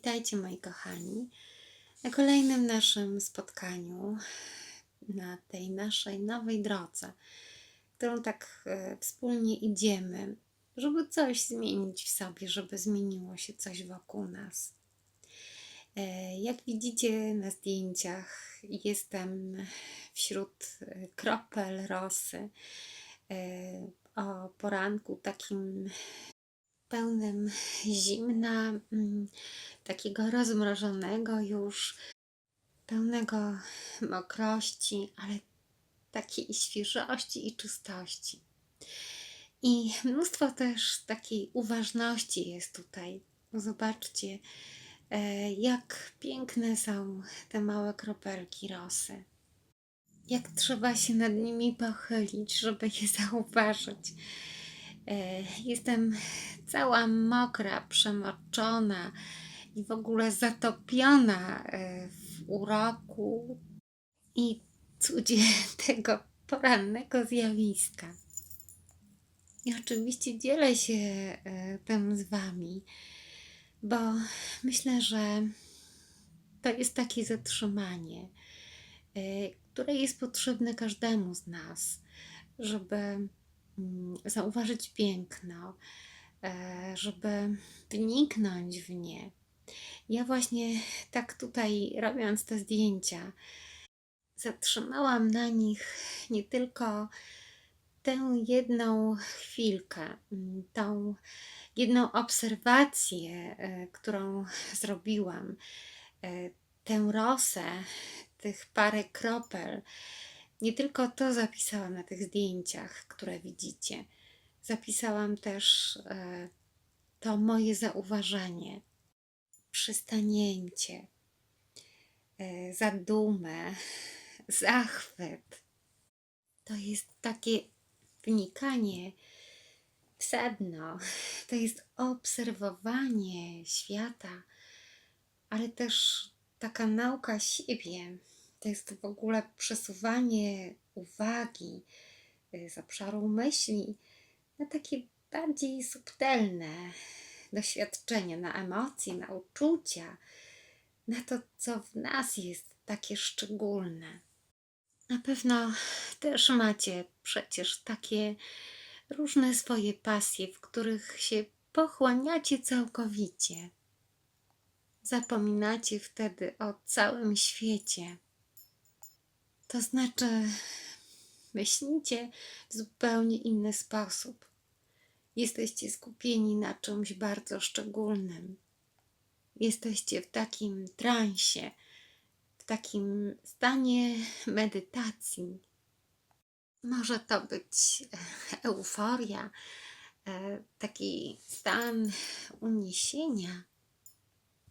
Witajcie moi kochani na kolejnym naszym spotkaniu na tej naszej nowej drodze, którą tak e, wspólnie idziemy, żeby coś zmienić w sobie, żeby zmieniło się coś wokół nas. E, jak widzicie na zdjęciach, jestem wśród e, kropel rosy o poranku takim pełnym zimna, mm, takiego rozmrożonego już, pełnego mokrości, ale takiej świeżości i czystości. I mnóstwo też takiej uważności jest tutaj. Zobaczcie, e, jak piękne są te małe kropelki rosy. Jak trzeba się nad nimi pochylić, żeby je zauważyć. E, jestem cała mokra, przemoczona i w ogóle zatopiona e, w uroku i cudzie tego porannego zjawiska. I oczywiście dzielę się e, tym z Wami, bo myślę, że to jest takie zatrzymanie, które jest potrzebne każdemu z nas, żeby zauważyć piękno, e, żeby wniknąć w nie. Ja właśnie tak tutaj robiąc te zdjęcia, zatrzymałam na nich nie tylko tę jedną chwilkę, mm, tą jedną obserwację, e, którą zrobiłam, e, tę rosę, tych parę kropel, nie tylko to zapisałam na tych zdjęciach, które widzicie. Zapisałam też e, to moje zauważenie, przystanięcie, e, zadumę, zachwyt. To jest takie wnikanie w sedno, to jest obserwowanie świata, ale też taka nauka siebie, to jest w ogóle przesuwanie uwagi y, z obszaru myśli na takie bardziej subtelne doświadczenia, na emocje, na uczucia, na to, co w nas jest takie szczególne. Na pewno też macie przecież takie różne swoje pasje, w których się pochłaniacie całkowicie. Zapominacie wtedy o całym świecie. To znaczy, myślicie w zupełnie inny sposób. Jesteście skupieni na czymś bardzo szczególnym. Jesteście w takim transie, w takim stanie medytacji. Może to być euforia, e, taki stan uniesienia.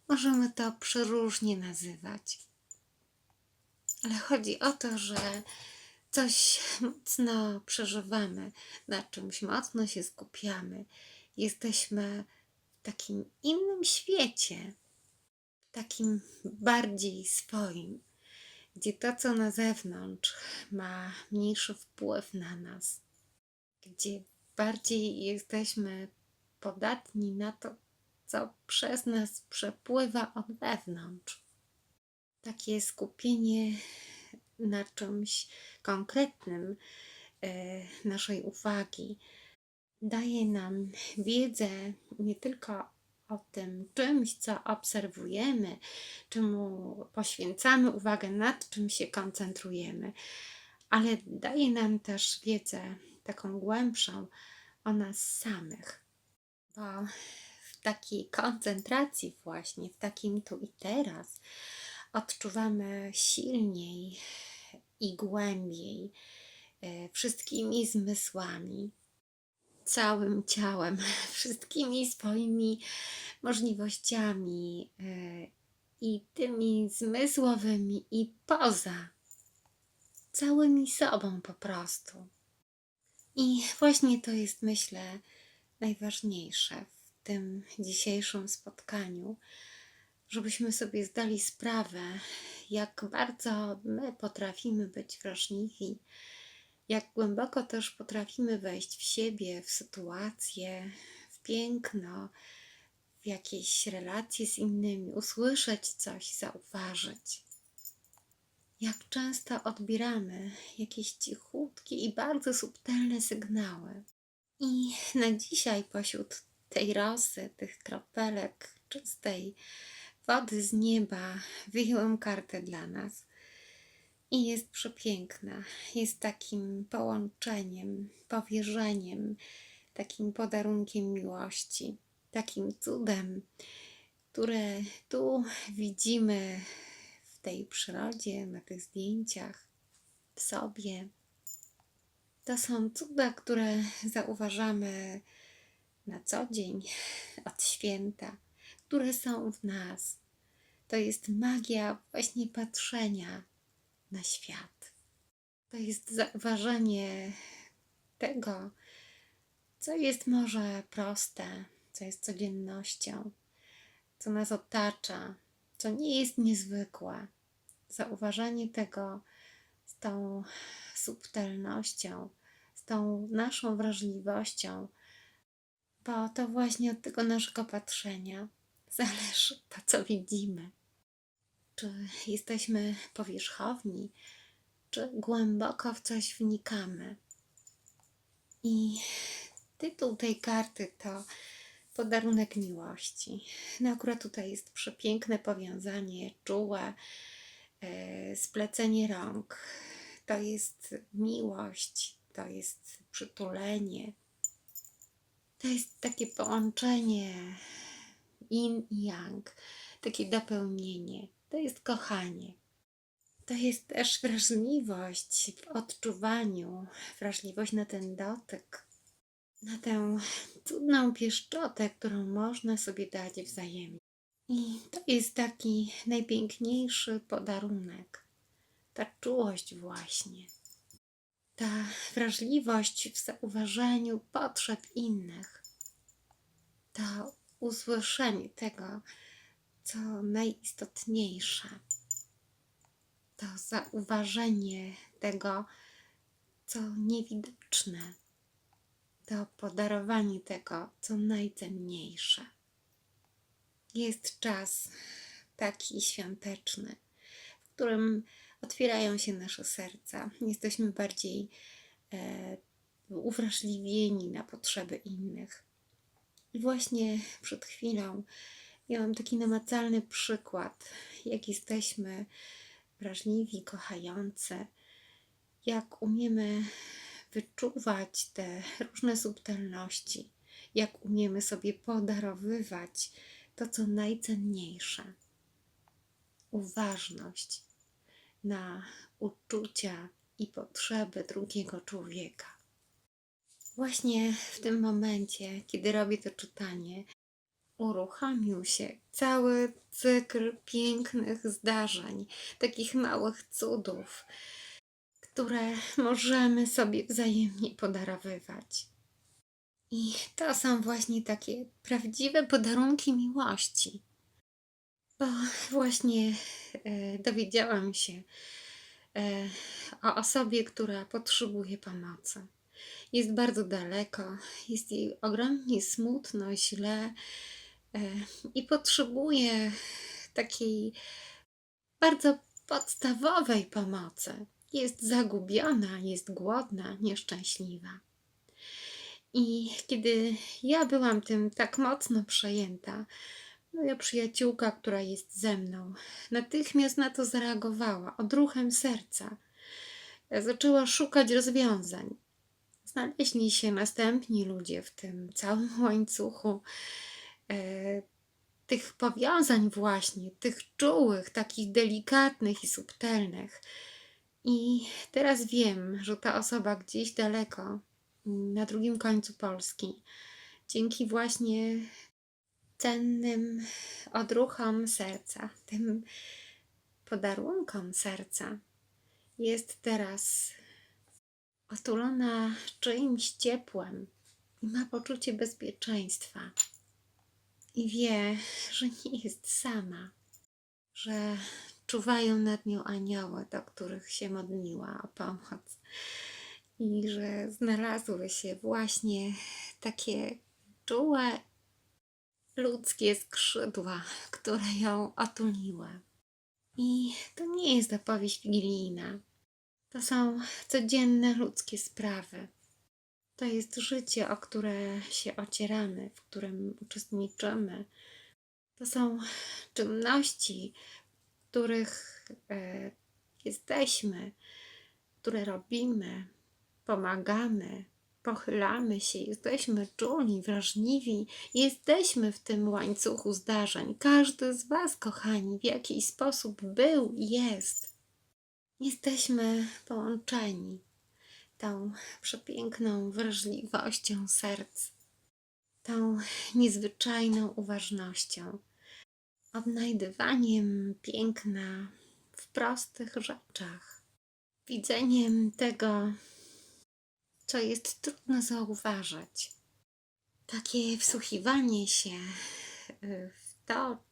Możemy to przeróżnie nazywać. Ale chodzi o to, że coś mocno przeżywamy, na czymś mocno się skupiamy. Jesteśmy w takim innym świecie, takim bardziej swoim, gdzie to, co na zewnątrz, ma mniejszy wpływ na nas, gdzie bardziej jesteśmy podatni na to, co przez nas przepływa od wewnątrz takie skupienie na czymś konkretnym e, naszej uwagi daje nam wiedzę nie tylko o tym czymś, co obserwujemy, czemu poświęcamy uwagę, nad czym się koncentrujemy, ale daje nam też wiedzę taką głębszą o nas samych. Bo w takiej koncentracji, właśnie w takim tu i teraz, odczuwamy silniej i głębiej e, wszystkimi zmysłami, całym ciałem, wszystkimi swoimi możliwościami e, i tymi zmysłowymi i poza całymi sobą po prostu. I właśnie to jest, myślę, najważniejsze w tym dzisiejszym spotkaniu, żebyśmy sobie zdali sprawę, jak bardzo my potrafimy być wrażliwi, jak głęboko też potrafimy wejść w siebie, w sytuację, w piękno, w jakieś relacje z innymi, usłyszeć coś, zauważyć. Jak często odbieramy jakieś cichutkie i bardzo subtelne sygnały. I na dzisiaj pośród tej rosy, tych kropelek czystej wody z nieba wyjęłam kartę dla nas. I jest przepiękna. Jest takim połączeniem, powierzeniem, takim podarunkiem miłości, takim cudem, które tu widzimy w tej przyrodzie, na tych zdjęciach, w sobie. To są cuda, które zauważamy na co dzień od święta, które są w nas. To jest magia właśnie patrzenia na świat. To jest zauważenie tego, co jest może proste, co jest codziennością, co nas otacza, co nie jest niezwykłe. Zauważanie tego z tą subtelnością, z tą naszą wrażliwością, bo to właśnie od tego naszego patrzenia zależy to, co widzimy. Czy jesteśmy powierzchowni, czy głęboko w coś wnikamy. I tytuł tej karty to podarunek miłości. No akurat tutaj jest przepiękne powiązanie, czułe, e, splecenie rąk. To jest miłość, to jest przytulenie. To jest takie połączenie yin i yang, takie dopełnienie. To jest kochanie. To jest też wrażliwość w odczuwaniu, wrażliwość na ten dotyk, na tę cudną pieszczotę, którą można sobie dać wzajemnie. I to jest taki najpiękniejszy podarunek. Ta czułość właśnie. Ta wrażliwość w zauważeniu potrzeb innych. To usłyszenie tego, co najistotniejsze. To zauważenie tego, co niewidoczne to podarowanie tego, co najcenniejsze. Jest czas taki świąteczny, w którym otwierają się nasze serca. Jesteśmy bardziej e, uwrażliwieni na potrzeby innych. I właśnie przed chwilą miałam taki namacalny przykład, jak jesteśmy wrażliwi, kochający, jak umiemy wyczuwać te różne subtelności, jak umiemy sobie podarowywać to, co najcenniejsze. Uważność na uczucia i potrzeby drugiego człowieka. Właśnie w tym momencie, kiedy robię to czytanie, uruchomił się cały cykl pięknych zdarzeń, takich małych cudów, które możemy sobie wzajemnie podarowywać. I to są właśnie takie prawdziwe podarunki miłości. Bo właśnie e, dowiedziałam się e, o osobie, która potrzebuje pomocy. Jest bardzo daleko, jest jej ogromnie smutno, źle e, i potrzebuje takiej bardzo podstawowej pomocy jest zagubiona, jest głodna, nieszczęśliwa. I kiedy ja byłam tym tak mocno przejęta, moja przyjaciółka, która jest ze mną, natychmiast na to zareagowała odruchem serca. Zaczęła szukać rozwiązań. Znaleźli się następni ludzie w tym całym łańcuchu e, tych powiązań, właśnie, tych czułych, takich delikatnych i subtelnych. I teraz wiem, że ta osoba gdzieś daleko, na drugim końcu Polski, dzięki właśnie cennym odruchom serca, tym podarunkom serca, jest teraz otulona czyimś ciepłem i ma poczucie bezpieczeństwa. I wie, że nie jest sama, że czuwają nad nią anioły, do których się modliła o pomoc. I że znalazły się właśnie takie czułe ludzkie skrzydła, które ją otuliły. I to nie jest opowieść wigilijna. To są codzienne ludzkie sprawy. To jest życie, o które się ocieramy, w którym uczestniczymy. To są czynności, w których e, jesteśmy, które robimy, pomagamy, pochylamy się, jesteśmy czuli, wrażliwi, jesteśmy w tym łańcuchu zdarzeń. Każdy z Was, kochani, w jakiś sposób był i jest. Jesteśmy połączeni tą przepiękną wrażliwością serc, tą niezwyczajną uważnością, odnajdywaniem piękna w prostych rzeczach, widzeniem tego, co jest trudno zauważyć. Takie wsłuchiwanie się y, w to,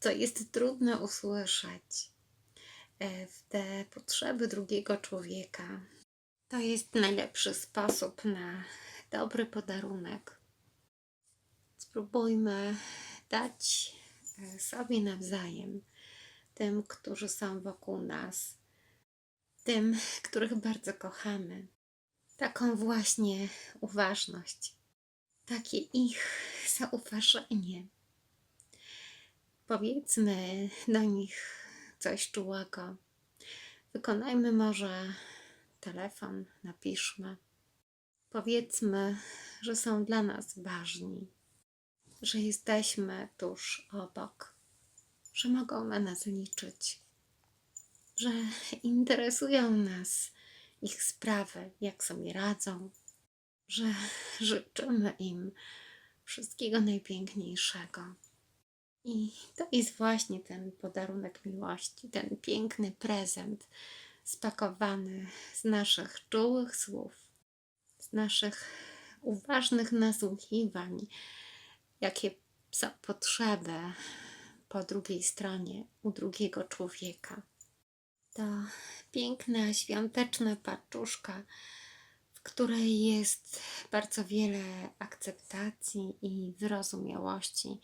co jest trudno usłyszeć, w te potrzeby drugiego człowieka. To jest najlepszy sposób na dobry podarunek. Spróbujmy dać y, sobie nawzajem, tym, którzy są wokół nas, tym, których bardzo kochamy, taką właśnie uważność, takie ich zauważenie. Powiedzmy do nich coś czułego. Wykonajmy może telefon, napiszmy. Powiedzmy, że są dla nas ważni, że jesteśmy tuż obok, że mogą na nas liczyć, że interesują nas ich sprawy, jak sobie radzą, że życzymy im wszystkiego najpiękniejszego. I to jest właśnie ten podarunek miłości, ten piękny prezent spakowany z naszych czułych słów, z naszych uważnych nasłuchiwań, jakie są potrzeby po drugiej stronie, u drugiego człowieka. To piękna, świąteczna paczuszka, w której jest bardzo wiele akceptacji i wyrozumiałości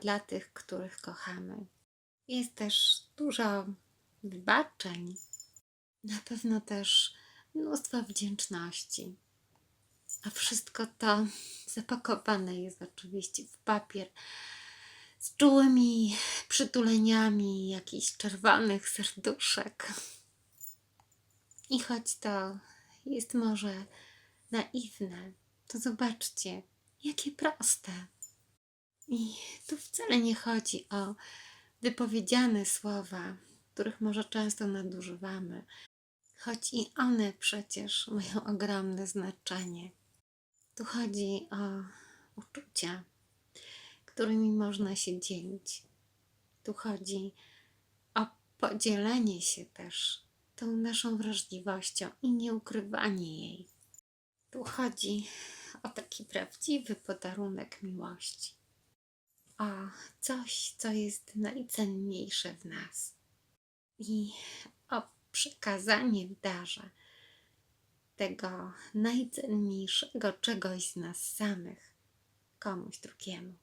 dla tych, których kochamy. Jest też dużo wybaczeń, na pewno też mnóstwo wdzięczności. A wszystko to zapakowane jest oczywiście w papier z czułymi przytuleniami jakichś czerwonych serduszek. I choć to jest może naiwne, to zobaczcie, jakie proste. I tu wcale nie chodzi o wypowiedziane słowa, których może często nadużywamy, choć i one przecież mają ogromne znaczenie. Tu chodzi o uczucia, którymi można się dzielić. Tu chodzi o podzielenie się też tą naszą wrażliwością i nieukrywanie jej. Tu chodzi o taki prawdziwy podarunek miłości. O coś, co jest najcenniejsze w nas. I o przekazanie w darze tego najcenniejszego czegoś z nas samych komuś drugiemu.